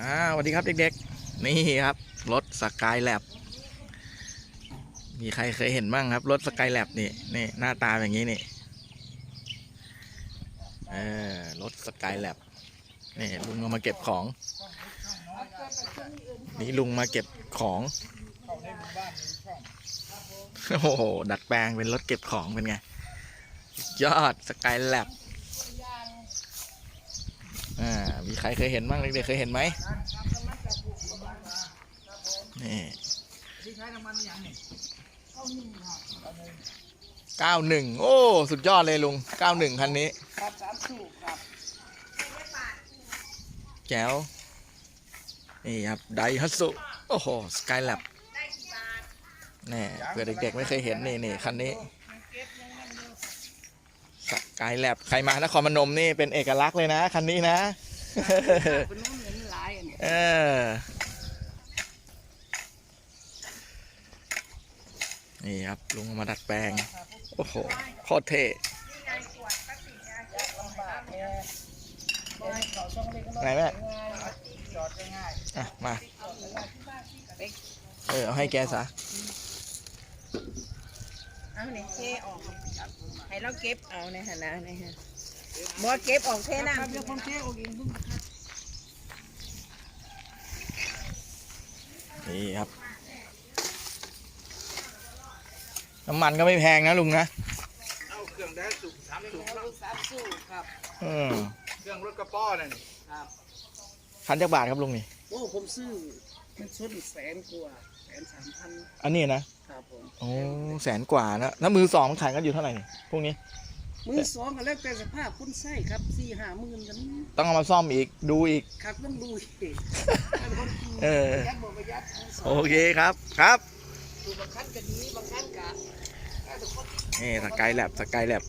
อ่าสวัสดีครับเด็กๆ นี่ครับ รถสกายแลบมีใครเคยเห็นบ้างครับ รถสกายแลบนี่นี่หน้าตาอย่างนี้นี่เออรถสกายแลบนี่ลุงเอามาเก็บของ นี่ลุงมาเก็บของโอ้โหดัดแปลงเป็นรถเก็บของเป็นไง ยอดสกายแลบอ่า มีใครเคยเห็นบ้างเด็กๆเคยเห็นไหมนี่เก้าหนึ่งโอ้ สุดยอดเลยลุงเก้าหนึ่งคันนี้ครับสามสูบครับแจ๋วนี่ครับไดฮัตสุโอ้โหสกายแลบแน่เผื่อเด็กๆไม่เคยเห็นนี่นี่คันนี้สกายแลบใครมานครพนมนี่เป็นเอกลักษณ์เลยนะ คันนี้นะ เป็นน้ำเงินหลายอันนี้เออนี่ครับลุงเอามาดัดแปลง โอ้โหโคตรเท่ลำบากเนี่ยบ่ให้เของเล็กก็ไหนแม่อะ มา เออ เอาให้แกซะเอาเนี่ยเทออก ให้เราเก็บเอาในฐานะนี่ฮะบ่เก็บออกเทๆน้ำครับเดี๋ยวผมเทออกเองเพิ่ง นี่ครับ น้ำมันก็ไม่แพงนะลุงนะเอาเครื่องได้สูบสามสูบเอาสามสูบครับเออเครื่องรถกระป๋อนั่นครับพันจักบาทครับลุงนี่โอ้ผมซื้อมันชุดแสนกว่าแสนสามพันอันนี้นะครับผมโอ้แสนกว่านะแล้วมือสองมันขายกันอยู่เท่าไหร่นี่พวกนี้ มือสองก็แล้วแต่สภาพคุณไส้ครับสี่ห้าหมื่นกันต้องเอามาซ่อมอีกดูอีกครับต้องดูอีกบางคนเออยัดบ่ประหยัดมือสองโอเคครับครับดูบางคันก็ดีบางคันก็นี่สกายแลบสกายแลบ